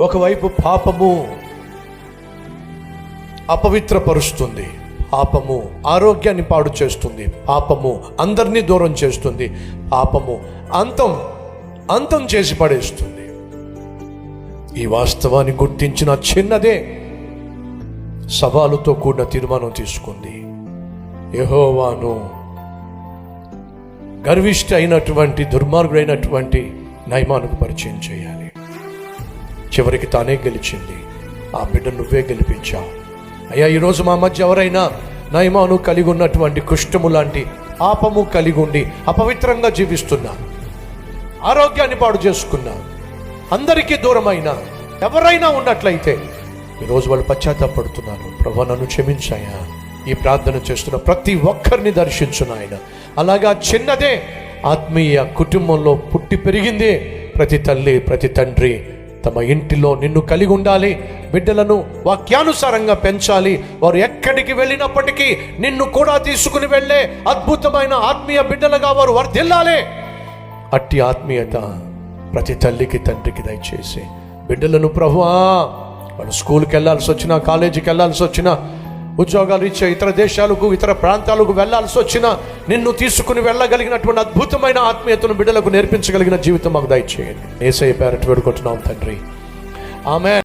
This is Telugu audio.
ఒకవైపు పాపము అపవిత్రపరుస్తుంది పాపము ఆరోగ్యాన్ని పాడు చేస్తుంది పాపము అందరినీ దూరం చేస్తుంది పాపము అంతం అంతం చేసి పడేస్తుంది. ఈ వాస్తవాన్ని గుర్తించిన చిన్నదే సవాలుతో కూడిన తీర్మానం తీసుకుంది. యహోవాను గర్విష్ఠ అయినటువంటి దుర్మార్గుడైనటువంటి నయమానుకు పరిచయం చేయాలి. చివరికి తానే గెలిచింది. ఆ బిడ్డ నువ్వే గెలిపించావు అయ్యా ఈరోజు మా మధ్య ఎవరైనా నయమాను కలిగి ఉన్నటువంటి కుష్టము లాంటి ఆపము కలిగి ఉండి అపవిత్రంగా జీవిస్తున్నా. ఆరోగ్యాన్ని పాడు చేసుకున్నా. అందరికీ దూరమైన ఎవరైనా ఉన్నట్లయితే ఈరోజు వాళ్ళు పశ్చాత్తాపడుతున్నారు. ప్రభు నన్ను క్షమించాయా ఈ ప్రార్థన చేస్తున్న ప్రతి ఒక్కరిని దర్శించు నాయన. అలాగా చిన్నదే ఆత్మీయ కుటుంబంలో పుట్టి పెరిగిందే ప్రతి తల్లి ప్రతి తండ్రి తమ ఇంటిలో నిన్ను కలిగి ఉండాలి. బిడ్డలను వాక్యానుసారంగా పెంచాలి. వారు ఎక్కడికి వెళ్ళినప్పటికీ నిన్ను కూడా తీసుకుని వెళ్ళే అద్భుతమైన ఆత్మీయ బిడ్డలుగా వారు వర్ధిల్లాలి. అట్టి ఆత్మీయత ప్రతి తల్లికి తండ్రికి దయచేసి. బిడ్డలను ప్రభువా వాళ్ళు స్కూల్కి వెళ్ళాల్సి వచ్చినా కాలేజీకి వెళ్ళాల్సి వచ్చినా ఉద్యోగాలు ఇచ్చే ఇతర దేశాలకు ఇతర ప్రాంతాలకు వెళ్ళాల్సి వచ్చిన నిన్ను తీసుకుని వెళ్ళగలిగినటువంటి అద్భుతమైన ఆత్మీయతను బిడ్డలకు నేర్పించగలిగిన జీవితం మాకు దయచేయండి. ఏసై పేరట్ వేడుకుంటున్నాం తండ్రి. ఆమె